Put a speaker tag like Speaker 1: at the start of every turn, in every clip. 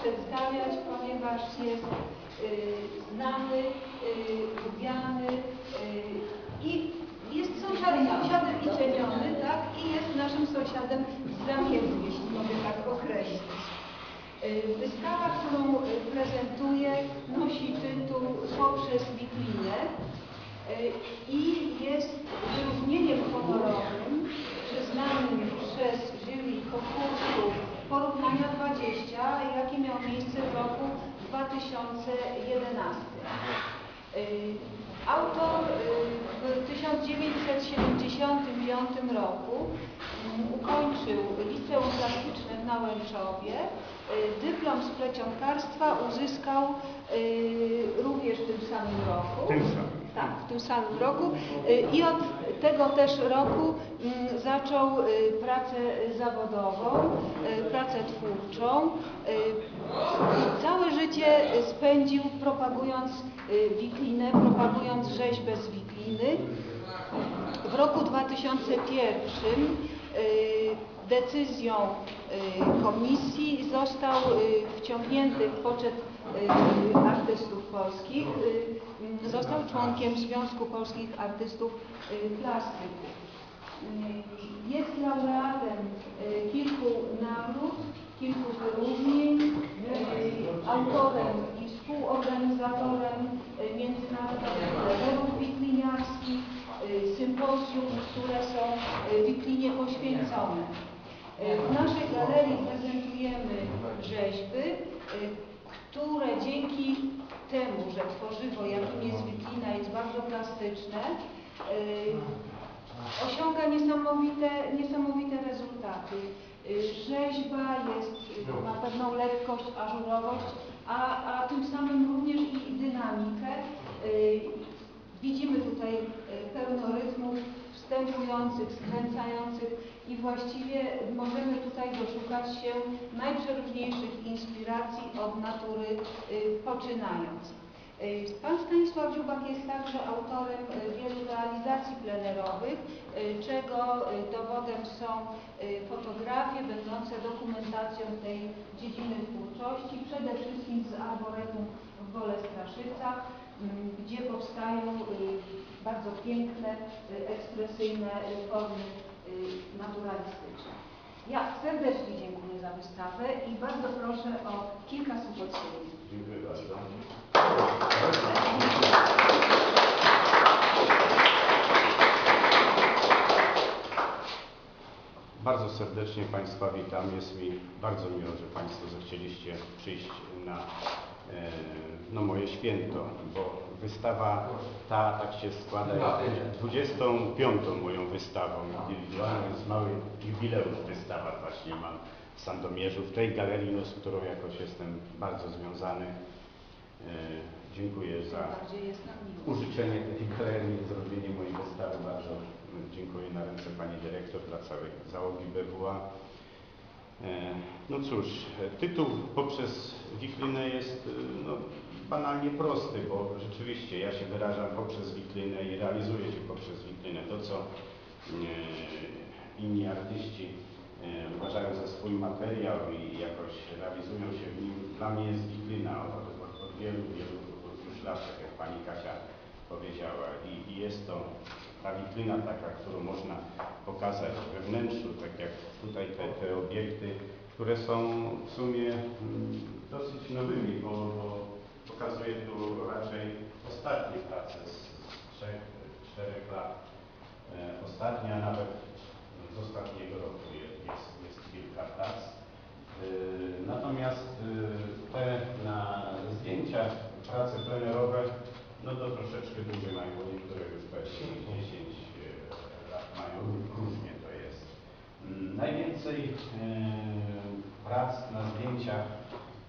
Speaker 1: przedstawiać, ponieważ jest y, znany, y, lubiany y, i jest sąsiadem, sąsiadem i ceniony, tak? I jest naszym sąsiadem z jeśli mogę tak określić. Wystawa, którą prezentuję, nosi tytuł Poprzez witrinę y, i jest wyróżnieniem honorowym przyznanym przez jury konkursu Porównania 20, jaki miał miejsce w roku 2011. Y, Autor y, w 1975 roku mm, ukończył liceum plastyczne w Nałęczowie. Y, Dyplom z plecionkarstwa uzyskał również w tym samym roku.
Speaker 2: tym samym.
Speaker 1: Tak, w tym samym roku. Y, I od tego też roku mm, zaczął y, pracę zawodową, y, pracę twórczą. Całe życie spędził propagując wiklinę, propagując rzeźbę z wikliny. W roku 2001 y, decyzją komisji został wciągnięty w poczet artystów polskich. y, y, Został członkiem Związku Polskich Artystów y, Plastyków. Y, Jest laureatem y, kilku nagród, kilku wyróżnień, y, autorem i współorganizatorem y, międzynarodowych zespołów wikliniarskich, y, sympozjum, które są y, wiklinie poświęcone. Y, W naszej galerii prezentujemy rzeźby, y, które dzięki temu, że tworzywo, jakim jest wiklina, jest bardzo plastyczne, y, osiąga niesamowite, niesamowite rezultaty. Y, Rzeźba jest, y, ma pewną lekkość, ażurowość, a, a tym samym również i dynamikę. Widzimy tutaj pełno rytmów wstępujących, skręcających i właściwie możemy tutaj doszukać się najprzeróżniejszych inspiracji od natury y, poczynając. Y, Pan Stanisław Dziubak jest także autorem y, wielu realizacji plenerowych, czego dowodem są fotografie będące dokumentacją tej dziedziny twórczości, przede Arboretum w Bolestraszycach, m, gdzie powstają y, bardzo piękne, y, ekspresyjne formy y, naturalistyczne. Ja serdecznie dziękuję za wystawę i bardzo proszę o kilka słów od siebie.
Speaker 2: Dziękuję bardzo. Bardzo serdecznie Państwa witam. Jest mi bardzo miło, że Państwo zechcieliście przyjść na no, moje święto, bo wystawa ta tak się składa, jest 25. moją wystawą indywidualną, więc mały jubileusz wystawa właśnie mam w Sandomierzu, w tej galerii, no, z którą jakoś jestem bardzo związany. E, Dziękuję za użyczenie tej galerii, zrobienie mojej wystawy. Bardzo dziękuję na ręce Pani Dyrektor, dla całej załogi BWA. E, No cóż, tytuł poprzez wiklinę jest e, no, banalnie prosty, bo rzeczywiście ja się wyrażam poprzez wiklinę i realizuję się poprzez wiklinę. To, co inni artyści uważają za swój materiał i jakoś realizują się w nim, dla mnie jest wiklina wielu, wielu lat, tak jak Pani Kasia powiedziała. I, I jest to ta wiklina taka, którą można pokazać we wnętrzu, tak jak tutaj te, te obiekty, które są w sumie mm, dosyć nowymi, bo, bo pokazuje tu raczej ostatnie prace z, z trzech, czterech lat. E, ostatnia nawet z ostatniego roku jest, jest, jest kilka prac. E, Natomiast e, te na zdjęciach prace plenerowe, no to troszeczkę dłużej mają, bo niektóre już pewnie 10 e, lat mają, różnie to jest. Mm, Najwięcej prac na zdjęciach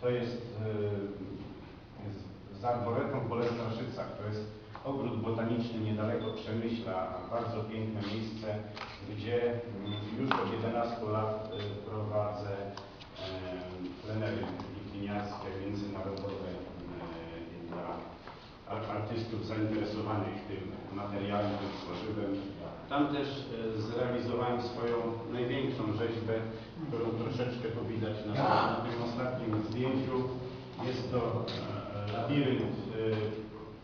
Speaker 2: to jest z- Arboretum w Bolestraszycach. To jest ogród botaniczny niedaleko Przemyśla, bardzo piękne miejsce, gdzie mm, już od 11 lat e, prowadzę e, plenery wikliniarskie międzynarodowe e, dla ar- artystów zainteresowanych tym tworzywem. Tam też e, zrealizowałem swoją największą rzeźbę, którą troszeczkę tu widać na, na tym ostatnim zdjęciu. Jest to e, labirynt e,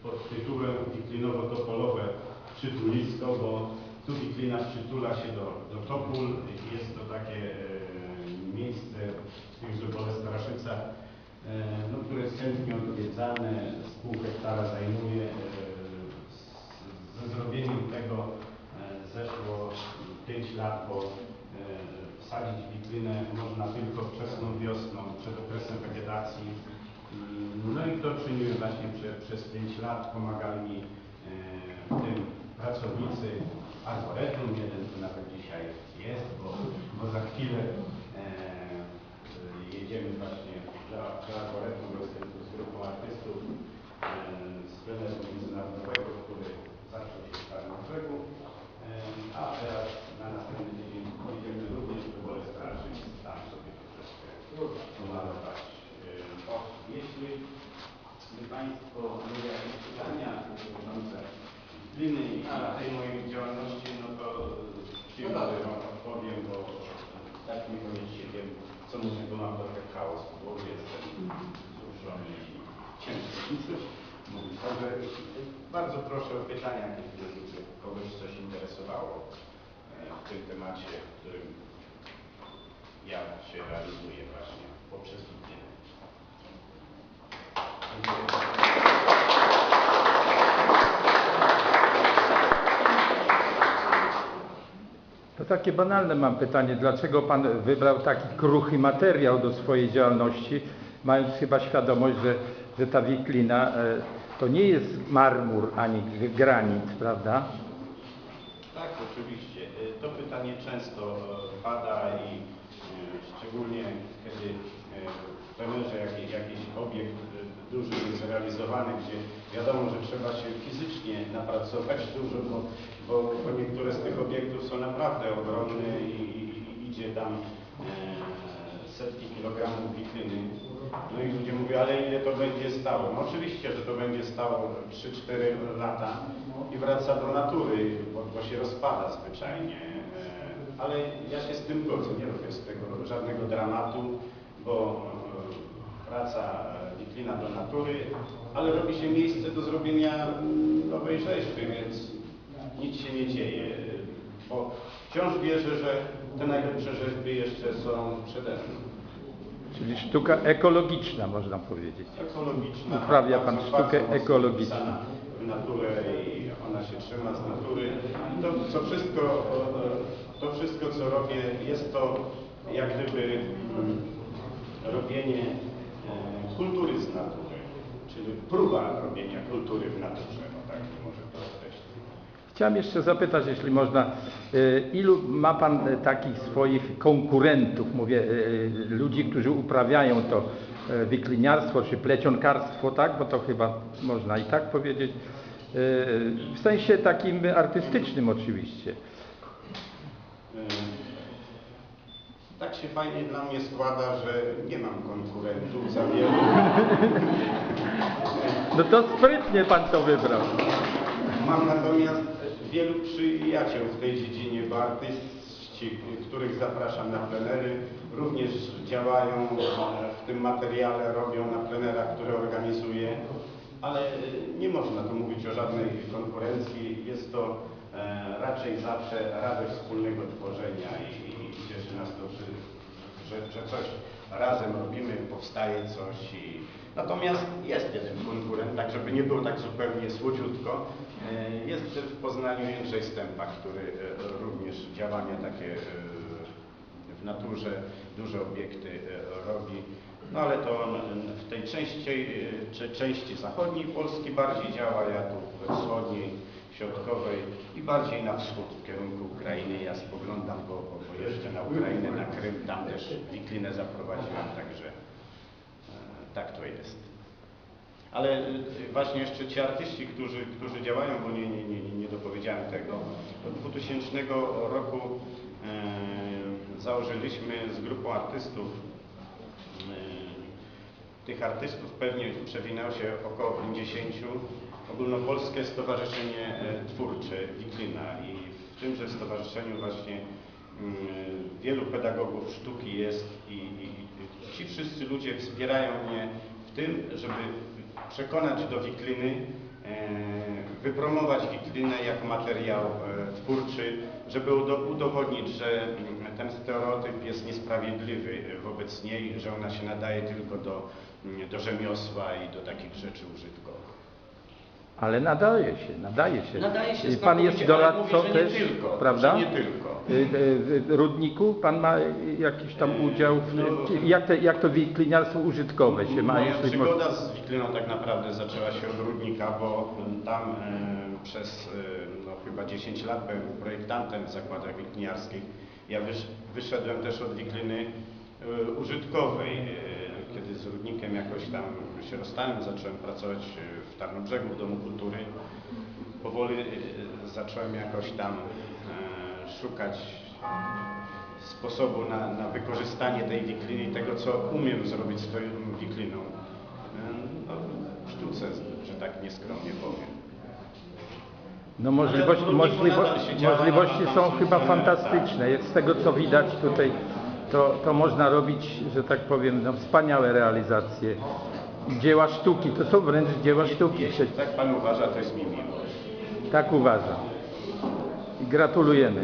Speaker 2: pod tytułem Wiklinowo-Topolowe przytulisko, bo tu Wiklina przytula się do, do Topól. Jest to takie miejsce w tychże Bolestraszycach, e, no, które jest chętnie odwiedzane, z pół hektara zajmuje. Z- Ze zrobieniem tego e, zeszło 5 lat, bo e, wsadzić wiklinę można tylko wczesną wiosną, przed okresem wegetacji. Mm, No i to czyniłem właśnie prze, przez 5 lat. Pomagali mi e, w tym pracownicy Arboretum. Jeden tu nawet dzisiaj jest, bo, bo za chwilę jedziemy właśnie do, do Arboretum, z grupą artystów e, z pleneru międzynarodowego, który zaczął się w Starym Brzegu. E, A teraz na następny tydzień pojedziemy również do Bolestraży i tam sobie to troszkę pomalować. E, O, jeśli by Państwo mieli jakieś pytania dotyczące gliny i tej mojej działalności, no to przyjemnie Wam odpowiem, bo tak niekoniecznie wiem, co bo mam trochę chaos głowie, jestem wzruszony i ciężko mówić. Także bardzo proszę o pytania, jeśli kogoś coś interesowało e, w tym temacie, w którym ja się realizuję właśnie poprzez. Dziękuję.
Speaker 3: To takie banalne mam pytanie, dlaczego Pan wybrał taki kruchy materiał do swojej działalności, mając chyba świadomość, że, że ta wiklina e, to nie jest marmur ani granit, prawda?
Speaker 2: Tak, oczywiście. Y, To pytanie często e, pada i e, szczególnie kiedy e, w plenerze jakiś, jakiś obiekt e, duży jest realizowany, gdzie wiadomo, że trzeba się fizycznie napracować dużo, bo, bo, bo niektóre z tych obiektów są naprawdę ogromne i, i, i idzie tam e, setki kilogramów wikliny. No i ludzie mówią, ale ile to będzie stało? No oczywiście, że to będzie stało 3-4 lata i wraca do natury, bo, bo się rozpada zwyczajnie. E, Ale ja się z tym godzę, nie robię z tego żadnego dramatu, bo e, wraca wiklina do natury, ale robi się miejsce do zrobienia mm, nowej rzeźby, więc nic się nie dzieje. Bo wciąż wierzę, że te najlepsze rzeźby jeszcze są przede mną.
Speaker 3: Czyli sztuka ekologiczna, można powiedzieć.
Speaker 2: ekologiczna.
Speaker 3: Uprawia pan sztukę ekologiczną.
Speaker 2: W naturę i ona się trzyma z natury. To, co wszystko, to wszystko, co robię, jest to jak gdyby mm, robienie e, kultury z natury, czyli próba robienia kultury w naturze, no tak.
Speaker 3: Chciałem jeszcze zapytać, jeśli można, e, ilu ma Pan e, takich swoich konkurentów, mówię, ludzi, którzy uprawiają to wikliniarstwo czy plecionkarstwo, tak? Bo to chyba można i tak powiedzieć. E, W sensie takim artystycznym oczywiście.
Speaker 2: E, Tak się fajnie dla mnie składa, że nie mam konkurentów za wielu.
Speaker 3: No to sprytnie Pan to wybrał.
Speaker 2: Mam natomiast wielu przyjaciół w tej dziedzinie, bo artyści, których zapraszam na plenery, również działają w tym materiale, robią na plenerach, które organizuję, ale nie można tu mówić o żadnej konkurencji. Jest to e, raczej zawsze radość wspólnego tworzenia i, i, cieszy nas to, że, że, że coś razem robimy, powstaje coś i Natomiast jest jeden konkurent, tak żeby nie było tak zupełnie słodziutko. E, Jest w Poznaniu Jędrzej Stępa, który e, również działania takie w naturze, duże obiekty robi. No ale to w tej części, czy części zachodniej Polski bardziej działa, ja tu we wschodniej, środkowej i bardziej na wschód w kierunku Ukrainy. Ja spoglądam, bo, bo, bo na Ukrainę, na Krym, tam też wiklinę zaprowadziłem, także E, Tak to jest. Ale e, właśnie jeszcze ci artyści, którzy, którzy działają, bo nie, nie, nie, nie dopowiedziałem tego, od 2000 roku e, założyliśmy z grupą artystów, tych artystów pewnie przewinęło się około 50, Ogólnopolskie Stowarzyszenie e, Twórcze Wiklina i w tymże stowarzyszeniu właśnie mm, wielu pedagogów sztuki jest i, i, i ci wszyscy ludzie wspierają mnie w tym, żeby przekonać do wikliny, wypromować wiklinę jako materiał twórczy, żeby udo- udowodnić, że ten stereotyp jest niesprawiedliwy wobec niej, że ona się nadaje tylko do, mm, do rzemiosła i do takich rzeczy użytkowych.
Speaker 3: Ale nadaje się, nadaje się.
Speaker 2: Nadaje się
Speaker 3: Y, Pan jest doradcą też,
Speaker 2: tylko,
Speaker 3: prawda?
Speaker 2: nie tylko.
Speaker 3: Y, y, W Rudniku pan ma jakiś tam udział? W,
Speaker 2: no-
Speaker 3: jak, te, jak to wikliniarstwo użytkowe się ma?
Speaker 2: Moja przygoda z wikliną tak naprawdę zaczęła się od Rudnika, bo tam e, przez e, no, chyba 10 lat byłem projektantem w zakładach wikliniarskich. Ja wysz, wyszedłem też od wikliny e, użytkowej. E, kiedy z Rudnikiem jakoś tam się rozstałem, zacząłem pracować e, w Tarnobrzegu w Domu Kultury. Powoli zacząłem jakoś tam szukać sposobu na, na wykorzystanie tej wikliny i tego, co umiem zrobić swoją wikliną. No, w sztuce, że tak nieskromnie powiem.
Speaker 3: No możliwości, możliwo, możliwości są chyba fantastyczne. Z tego co widać tutaj, to, to można robić, że tak powiem, no, wspaniałe realizacje. Dzieła sztuki, to są wręcz dzieła sztuki.
Speaker 2: Jeśli tak Pan uważa, to jest mi miło.
Speaker 3: Tak uważam. I gratulujemy.